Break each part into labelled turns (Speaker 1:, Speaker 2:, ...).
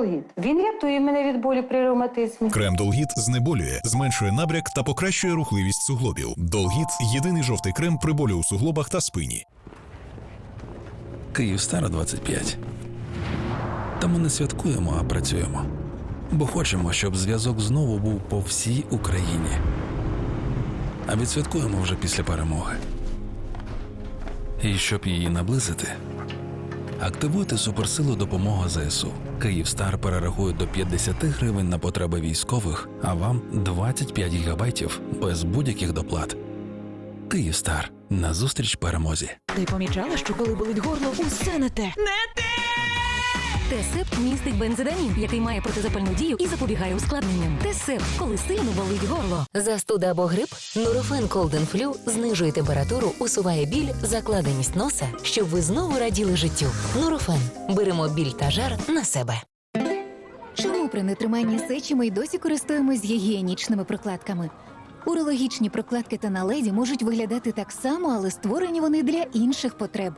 Speaker 1: Долгіт. Він рятує мене від болю при ревматизмі.
Speaker 2: Крем Долгіт знеболює, зменшує набряк та покращує рухливість суглобів. Долгіт єдиний жовтий крем при болю у суглобах та спині.
Speaker 3: Київ Стара 25. Та ми не святкуємо, а працюємо. Бо хочемо, щоб зв'язок знову був по всій Україні. А відсвяткуємо вже після перемоги. І щоб її наблизити, активуйте суперсилу допомога ЗСУ. Київстар перерахує до 50 гривень на потреби військових, а вам 25 гігабайтів без будь-яких доплат. Київстар на зустріч перемозі.
Speaker 4: Ти помічала, що коли болить горло, усе не те.
Speaker 5: Тесеп містить бензодамін, який має протизапальну дію і запобігає ускладненням. Тесеп, коли сильно болить горло.
Speaker 6: Застуда або грип, Нурофен Cold Flu знижує температуру, усуває біль, закладеність носа, щоб ви знову раділи життю. Нурофен. Беремо біль та жар на себе.
Speaker 7: Чому при нетриманні сечі ми й досі користуємось гігієнічними прокладками? Урологічні прокладки та наледі можуть виглядати так само, але створені вони для інших потреб.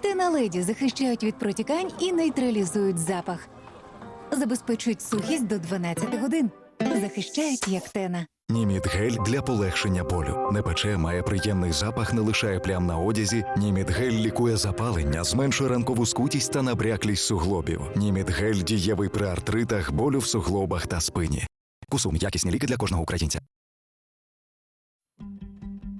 Speaker 7: Теналеді захищають від протікань і нейтралізують запах. Забезпечують сухість до 12 годин. Захищають як тена.
Speaker 8: Німіт гель для полегшення болю. Не пече, має приємний запах, не лишає плям на одязі. Німіт гель лікує запалення, зменшує ранкову скутість та набряклість суглобів. Німіт гель дієвий при артритах, болю в суглобах та спині. Кусум якісні ліки для кожного українця.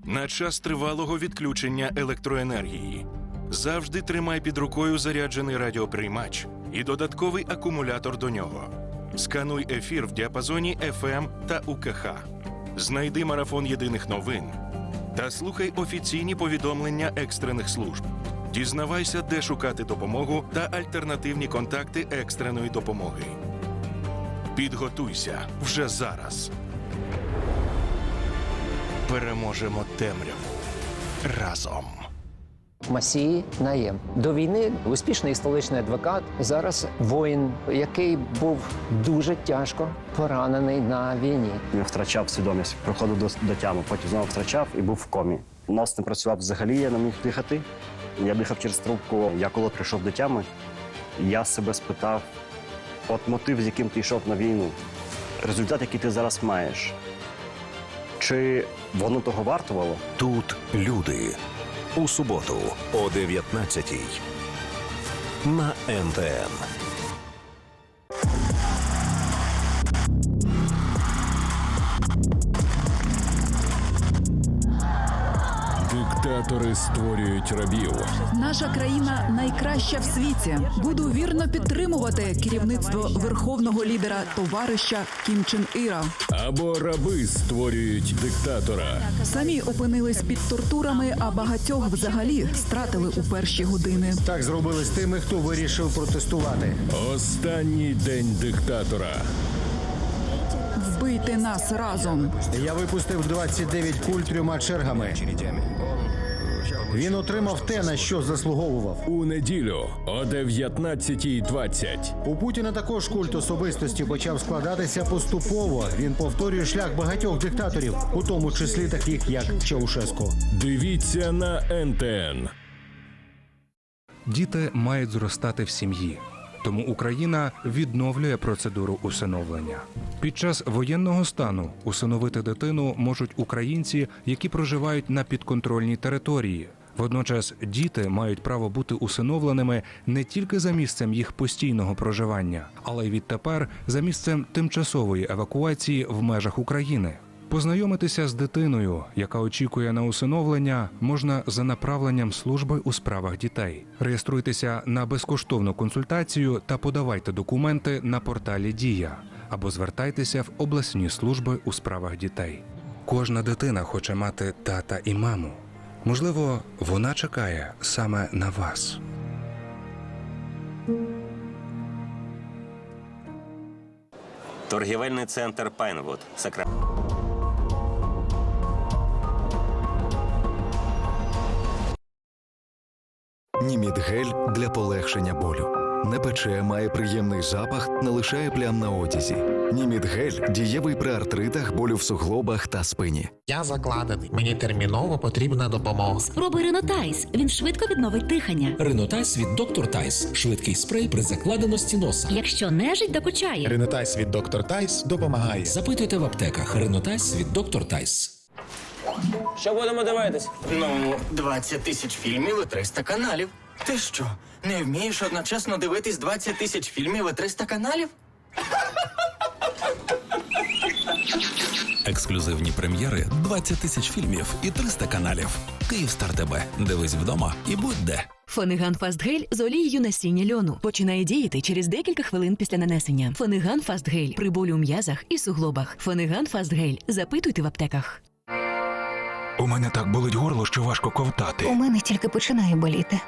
Speaker 9: На час тривалого відключення електроенергії завжди тримай під рукою заряджений радіоприймач і додатковий акумулятор до нього. Скануй ефір в діапазоні FM та УКХ. Знайди марафон єдиних новин та слухай офіційні повідомлення екстрених служб. Дізнавайся, де шукати допомогу та альтернативні контакти екстреної допомоги. Підготуйся вже зараз. Переможемо темряву разом.
Speaker 10: Масії Наєм. До війни успішний столичний адвокат. Зараз воїн, який був дуже тяжко поранений на війні.
Speaker 11: Він втрачав свідомість, приходив до, до тями, потім знову втрачав і був в комі. Нос не працював взагалі, я не міг дихати. Я дихав через трубку. Я коли прийшов до тями, я себе спитав: от мотив, з яким ти йшов на війну, результат, який ти зараз маєш. Чи воно того вартувало?
Speaker 12: Тут люди. У суботу о 19-й. На НТН.
Speaker 13: Диктатори створюють рабів.
Speaker 4: Наша країна найкраща в світі. Буду вірно підтримувати керівництво верховного лідера товариша Кім Чен Іра.
Speaker 13: Або раби створюють диктатора.
Speaker 4: Самі опинились під тортурами, а багатьох взагалі стратили у перші години.
Speaker 14: Так зробили з тими, хто вирішив протестувати.
Speaker 13: Останній день диктатора.
Speaker 4: Вбийте нас разом.
Speaker 14: Я випустив 29 куль трьома чергами. Він отримав те, на що заслуговував.
Speaker 13: У неділю о 19.20.
Speaker 14: У Путіна також культ особистості почав складатися поступово. Він повторює шлях багатьох диктаторів, у тому числі таких як Чаушеско.
Speaker 13: Дивіться на НТН.
Speaker 15: Діти мають зростати в сім'ї. Тому Україна відновлює процедуру усиновлення. Під час воєнного стану усиновити дитину можуть українці, які проживають на підконтрольній території. Водночас діти мають право бути усиновленими не тільки за місцем їх постійного проживання, але й відтепер за місцем тимчасової евакуації в межах України. Познайомитися з дитиною, яка очікує на усиновлення, можна за направленням служби у справах дітей. Реєструйтеся на безкоштовну консультацію та подавайте документи на порталі Дія або звертайтеся в обласні служби у справах дітей. Кожна дитина хоче мати тата і маму. Можливо, вона чекає саме на вас.
Speaker 16: Торгівельний центр Пайнвуд. Сакра...
Speaker 8: Німіт гель для полегшення болю. Не пече, має приємний запах, не лишає плям на одязі. Німідгель дієвий при артритах, болю в суглобах та спині.
Speaker 17: Я закладений. Мені терміново потрібна допомога.
Speaker 5: Спробуй Ренотайс. Він швидко відновить дихання.
Speaker 18: Ренотайс від Доктор Тайс. Швидкий спрей при закладеності носа.
Speaker 5: Якщо нежить докучає.
Speaker 17: Ренотайс від доктор Тайс допомагає.
Speaker 18: Запитуйте в аптеках. Ренотайс від Доктор Тайс.
Speaker 19: Що будемо дивитись?
Speaker 20: Ну, 20 тисяч фільмів і 300 каналів. Ти що, не вмієш одночасно дивитись 20 тисяч фільмів і 300 каналів?
Speaker 3: Ексклюзивні прем'єри, 20 тисяч фільмів і 300 каналів. Київстар ТБ. Дивись вдома і будь де.
Speaker 5: Фониган Фастгель з олією насіння льону починає діяти через декілька хвилин після нанесення. Фониган Фастгель при болю у м'язах і суглобах. Фониган Фастгель. Запитуйте в аптеках.
Speaker 21: У мене так болить горло, що важко
Speaker 7: У
Speaker 21: ковтати.
Speaker 7: мене тільки починає боліти.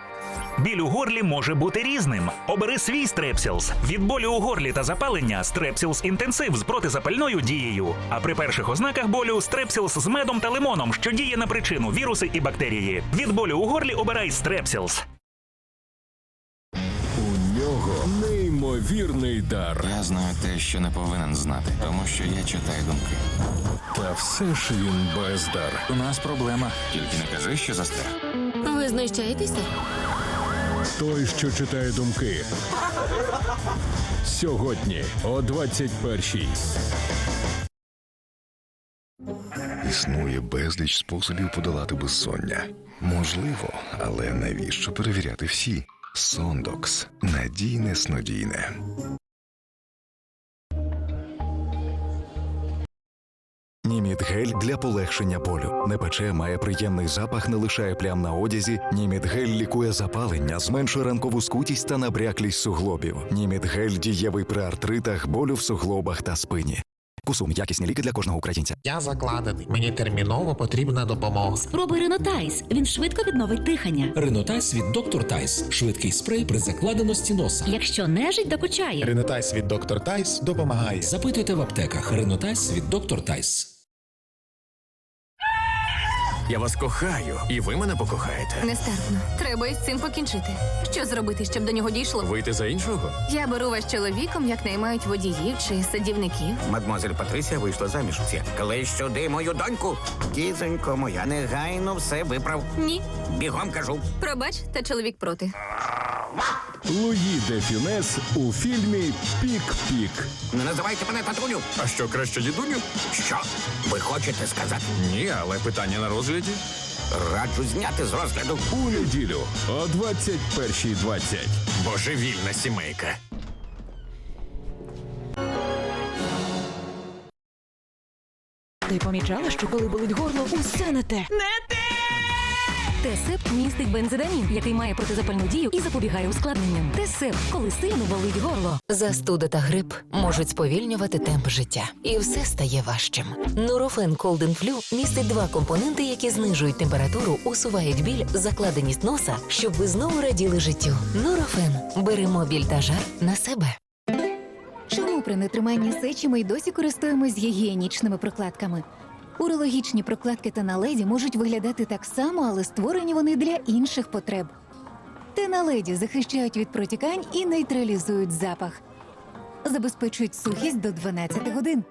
Speaker 22: Біль у горлі може бути різним. Обери свій стрепсілс. Від болю у горлі та запалення стрепсілс інтенсив з протизапальною дією. А при перших ознаках болю стрепсілс з медом та лимоном, що діє на причину віруси і бактерії. Від болю у горлі обирай стрепсілс.
Speaker 13: У нього неймовірний дар.
Speaker 23: Я знаю те, що не повинен знати, тому що я читаю думки.
Speaker 13: Та все ж він бездар.
Speaker 23: У нас проблема. Тільки не кажи, що застряг.
Speaker 5: Ви знущаєтеся?
Speaker 13: Той, що читає думки. Сьогодні о 21-й.
Speaker 24: Існує безліч способів подолати безсоння. Можливо, але навіщо перевіряти всі? Сондокс надійне снодійне.
Speaker 8: Німідгель для полегшення болю. Не пече, має приємний запах, не лишає плям на одязі. Німідгель лікує запалення, зменшує ранкову скутість та набряклість суглобів. Німідгель дієвий при артритах, болю в суглобах та спині. Кусум якісні ліки для кожного українця.
Speaker 17: Я закладений. Мені терміново потрібна допомога.
Speaker 5: Спробуй Ренотайс. Він швидко відновить дихання.
Speaker 18: Ренотайс від Доктор Тайс. Швидкий спрей при закладеності носа.
Speaker 5: Якщо нежить докучає.
Speaker 17: Ренотайс від доктор Тайс допомагає.
Speaker 18: Запитуйте в аптеках. Ренотайс від Доктор Тайс.
Speaker 25: Я вас кохаю, і ви мене покохаєте.
Speaker 26: Нестерпно. Треба із цим покінчити. Що зробити, щоб до нього дійшло?
Speaker 25: Вийти за іншого?
Speaker 26: Я беру вас чоловіком, як наймають водіїв чи садівників.
Speaker 27: Мадмозель Патрисія вийшла заміж. Коли сюди мою доньку. Кізонько моя, негайно все виправ.
Speaker 26: Ні.
Speaker 27: Бігом кажу.
Speaker 26: Пробач, та чоловік проти.
Speaker 13: Луї де Фюнес у фільмі Пік-Пік.
Speaker 27: Не називайте мене татуню.
Speaker 25: А що краще дідуню?
Speaker 27: Що? Ви хочете сказати?
Speaker 25: Ні, але питання на розгляді.
Speaker 27: Раджу зняти з розгляду.
Speaker 13: У неділю о 21.20.
Speaker 25: Божевільна сімейка.
Speaker 5: Ти помічала, що коли болить горло, усе не те. Не те! Тесеп містить бензидамін, який має протизапальну дію і запобігає ускладненням. Тесеп, коли сильно болить горло.
Speaker 6: Застуда та грип можуть сповільнювати темп життя, і все стає важчим. Нурофен Колден Флю містить два компоненти, які знижують температуру, усувають біль, закладеність носа, щоб ви знову раділи життю. Нурофен беремо біль та жар на себе.
Speaker 7: Чому при нетриманні сечі ми й досі користуємось гігієнічними прокладками? Урологічні прокладки та наледі можуть виглядати так само, але створені вони для інших потреб. Теналеді захищають від протікань і нейтралізують запах. Забезпечують сухість до 12 годин.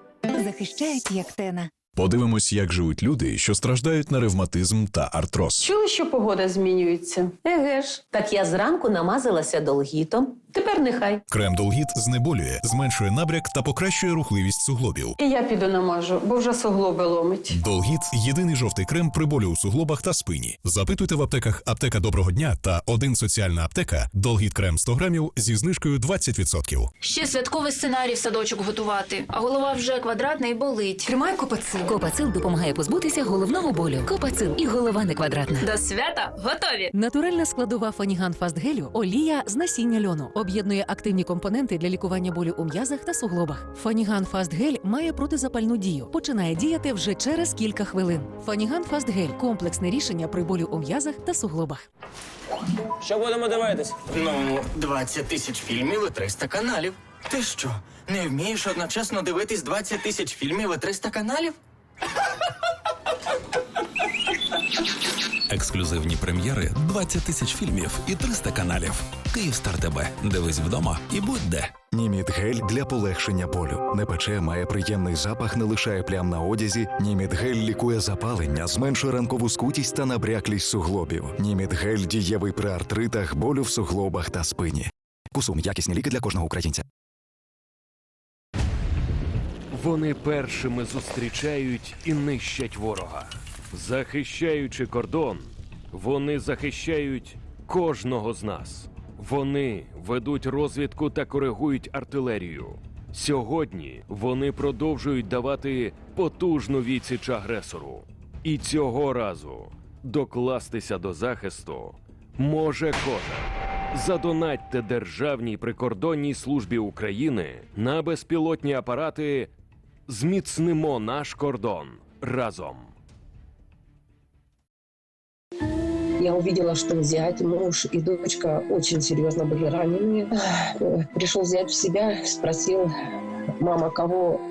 Speaker 7: Захищають як тена.
Speaker 2: Подивимось, як живуть люди, що страждають на ревматизм та артроз.
Speaker 1: Чули, що погода змінюється? Еге ж. Так я зранку намазалася долгітом. Тепер нехай.
Speaker 2: Крем Долгіт знеболює, зменшує набряк та покращує рухливість суглобів.
Speaker 1: І я піду намажу, бо вже суглоби ломить.
Speaker 2: Долгіт єдиний жовтий крем при болю у суглобах та спині. Запитуйте в аптеках аптека доброго дня та один соціальна аптека. Долгіт крем 100 грамів зі знижкою 20%.
Speaker 28: Ще святковий сценарій в садочок готувати, а голова вже квадратна і болить. Тримай копацил.
Speaker 6: Копацил допомагає позбутися головного болю. Копацил і голова не квадратна.
Speaker 28: До свята готові.
Speaker 5: Натуральна складова Фаніган Фастгелю – олія з насіння льону. Об'єднує активні компоненти для лікування болю у м'язах та суглобах. Фаніган Фастгель має протизапальну дію. Починає діяти вже через кілька хвилин. Фаніган Фастгель – комплексне рішення при болю у м'язах та суглобах.
Speaker 19: Що будемо дивитись?
Speaker 20: Ну, 20 тисяч фільмів і 300 каналів. Ти що, не вмієш одночасно дивитись 20 тисяч фільмів і 300 каналів?
Speaker 3: Ексклюзивні прем'єри, 20 тисяч фільмів і 300 каналів. Київстар ТБ. Дивись вдома і будь де.
Speaker 8: Німіт гель для полегшення болю. Не пече, має приємний запах, не лишає плям на одязі. Німіт гель лікує запалення, зменшує ранкову скутість та набряклість суглобів. Німіт гель дієвий при артритах, болю в суглобах та спині. Кусум якісні ліки для кожного українця.
Speaker 29: Вони першими зустрічають і нищать ворога. Захищаючи кордон, вони захищають кожного з нас. Вони ведуть розвідку та коригують артилерію. Сьогодні вони продовжують давати потужну відсіч агресору. І цього разу докластися до захисту може кожен. Задонатьте Державній прикордонній службі України на безпілотні апарати Зміцнимо наш кордон разом.
Speaker 30: Я увидела, что зять, муж и дочка очень серьезно были ранены. Эх, Пришел зять в себя, спросил, мама, кого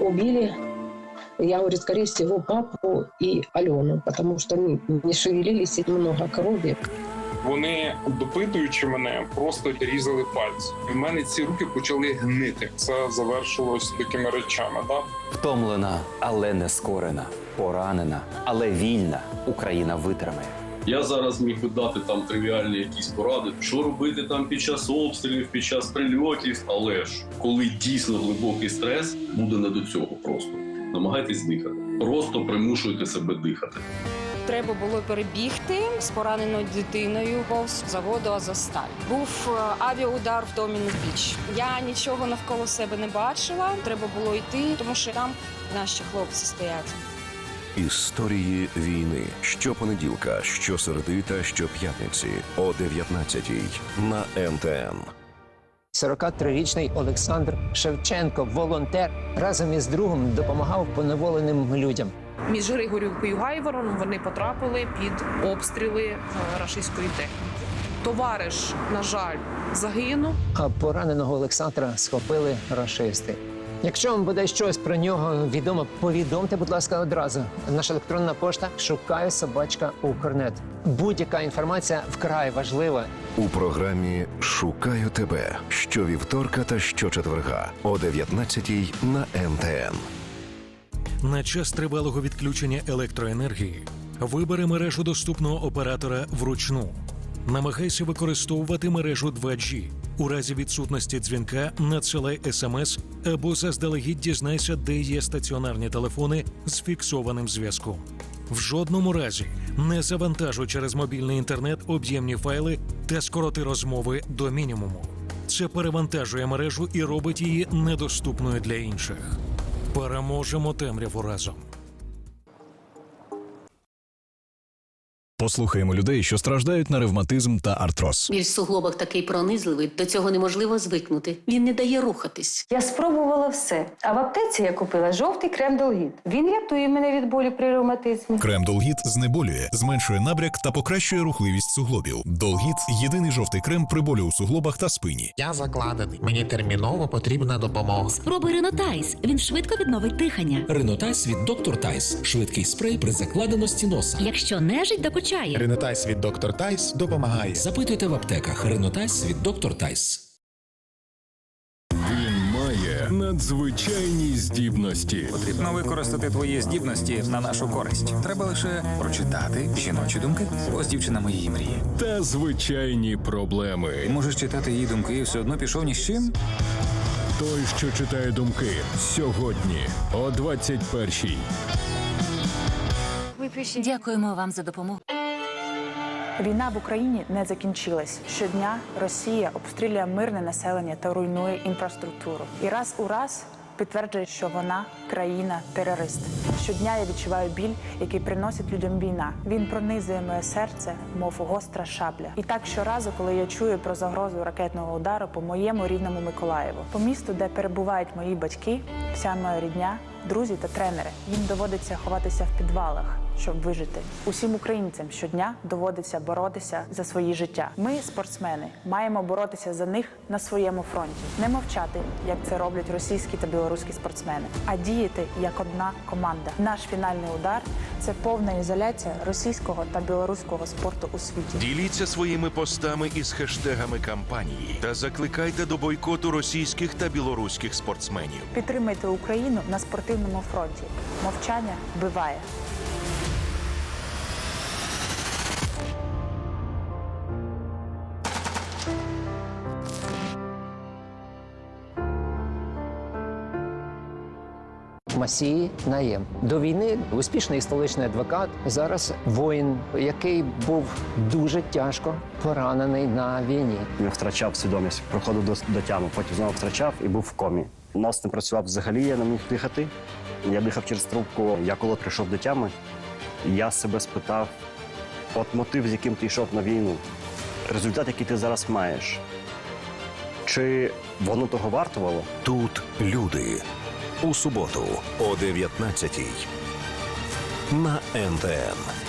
Speaker 30: убили? Я говорю, скорее всего, папу и Алену, потому что они не шевелились, и много крови.
Speaker 31: Вони, допитуючи мене, просто різали пальці. У мене ці руки почали гнити. Це завершилось такими речами. Да?
Speaker 32: Втомлена, але не скорена, поранена, але вільна. Україна витримає.
Speaker 33: Я зараз міг би дати там тривіальні якісь поради, що робити там під час обстрілів, під час прильотів. Але ж коли дійсно глибокий стрес, буде не до цього просто. Намагайтесь дихати. Просто примушуйте себе дихати.
Speaker 34: Треба було перебігти з пораненою дитиною повз заводу Азосталь. Був е, авіаудар в Домінг Біч. Я нічого навколо себе не бачила. Треба було йти, тому що там наші хлопці стоять.
Speaker 12: Історії війни щопонеділка, щосереди та щоп'ятниці о 19-й на НТН.
Speaker 10: 43-річний Олександр Шевченко, волонтер, разом із другом допомагав поневоленим людям.
Speaker 35: Між Григорівкою і Гайвором вони потрапили під обстріли е, рашистської техніки. Товариш, на жаль, загинув.
Speaker 10: А пораненого Олександра схопили рашисти. Якщо вам буде щось про нього відомо, повідомте, будь ласка, одразу. Наша електронна пошта шукаю собачка Укрнет. Будь-яка інформація вкрай важлива.
Speaker 12: У програмі Шукаю тебе щовівторка та щочетверга о 19-й на НТН.
Speaker 36: На час тривалого відключення електроенергії вибери мережу доступного оператора вручну. Намагайся використовувати мережу 2G. У разі відсутності дзвінка надсилай смс або заздалегідь дізнайся, де є стаціонарні телефони з фіксованим зв'язком. В жодному разі не завантажуй через мобільний інтернет об'ємні файли та скороти розмови до мінімуму. Це перевантажує мережу і робить її недоступною для інших. Переможемо темряву разом.
Speaker 2: Послухаємо людей, що страждають на ревматизм та артроз.
Speaker 1: Біль в суглобах такий пронизливий, до цього неможливо звикнути. Він не дає рухатись.
Speaker 37: Я спробувала все. А в аптеці я купила жовтий крем Долгіт. Він рятує мене від болю при ревматизмі.
Speaker 2: Крем Долгіт знеболює, зменшує набряк та покращує рухливість суглобів. Долгіт єдиний жовтий крем при болю у суглобах та спині.
Speaker 17: Я закладений. Мені терміново потрібна допомога.
Speaker 38: Спробуй Ренотайс. Він швидко відновить дихання.
Speaker 18: Ренотайс від доктор Тайс. Швидкий спрей при закладеності носа.
Speaker 38: Якщо нежить докучає.
Speaker 17: Ренотайс від доктор Тайс допомагає.
Speaker 18: Запитуйте в аптеках. Ренотайс від доктор Тайс.
Speaker 13: Він має надзвичайні здібності.
Speaker 39: Потрібно використати твої здібності на нашу користь. Треба лише прочитати жіночі думки. Ось дівчина моєї мрії.
Speaker 13: Та звичайні проблеми.
Speaker 39: Можеш читати її думки і все одно пішов ні з чим.
Speaker 13: Той, що читає думки сьогодні о 21-й.
Speaker 38: Дякуємо вам за допомогу.
Speaker 40: Війна в Україні не закінчилась. Щодня Росія обстрілює мирне населення та руйнує інфраструктуру. І раз у раз підтверджує, що вона країна-терорист. Щодня я відчуваю біль, який приносить людям війна. Він пронизує моє серце, мов гостра шабля. І так щоразу, коли я чую про загрозу ракетного удару по моєму рідному Миколаєву, по місту, де перебувають мої батьки, вся моя рідня, друзі та тренери. Їм доводиться ховатися в підвалах. Щоб вижити. Усім українцям щодня доводиться боротися за свої життя. Ми, спортсмени, маємо боротися за них на своєму фронті, не мовчати, як це роблять російські та білоруські спортсмени, а діяти як одна команда. Наш фінальний удар це повна ізоляція російського та білоруського спорту у світі.
Speaker 9: Діліться своїми постами із хештегами кампанії та закликайте до бойкоту російських та білоруських спортсменів.
Speaker 40: Підтримайте Україну на спортивному фронті. Мовчання вбиває.
Speaker 10: Масії Наєм. До війни успішний столичний адвокат. Зараз воїн, який був дуже тяжко поранений на війні.
Speaker 11: Він втрачав свідомість, проходив до, до тями, потім знову втрачав і був в комі. Нос не працював взагалі, я не міг дихати. Я дихав через трубку. Я коли прийшов до тями, я себе спитав: от мотив, з яким ти йшов на війну, результат, який ти зараз маєш, чи воно того вартувало?
Speaker 12: Тут люди. У суботу о 19-й. На НТН.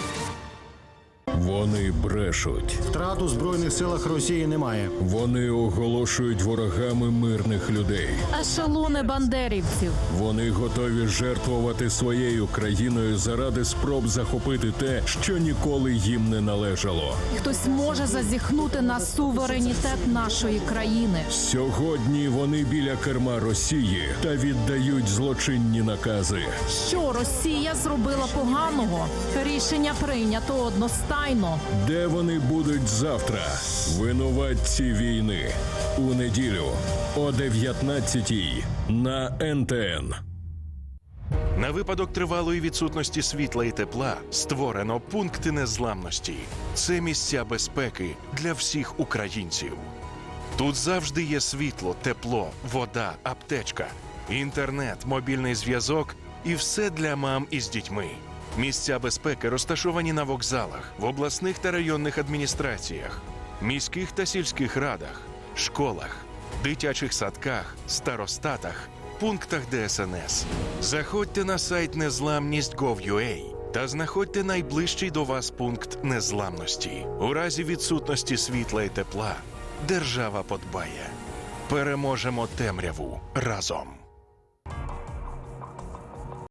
Speaker 13: Вони брешуть.
Speaker 14: Втрат у збройних силах Росії немає.
Speaker 13: Вони оголошують ворогами мирних людей.
Speaker 4: Ешелони бандерівців.
Speaker 13: Вони готові жертвувати своєю країною заради спроб захопити те, що ніколи їм не належало.
Speaker 4: Хтось може зазіхнути на суверенітет нашої країни.
Speaker 13: Сьогодні вони біля керма Росії та віддають злочинні накази.
Speaker 4: Що Росія зробила поганого? Рішення прийнято одностайно.
Speaker 13: Де вони будуть завтра? Винуватці війни у неділю о 19-й на НТН.
Speaker 9: На випадок тривалої відсутності світла і тепла створено пункти незламності. Це місця безпеки для всіх українців. Тут завжди є світло, тепло, вода, аптечка, інтернет, мобільний зв'язок і все для мам із дітьми. Місця безпеки розташовані на вокзалах, в обласних та районних адміністраціях, міських та сільських радах, школах, дитячих садках, старостатах, пунктах ДСНС. Заходьте на сайт незламність.gov.ua та знаходьте найближчий до вас пункт незламності. У разі відсутності світла і тепла держава подбає. Переможемо темряву разом.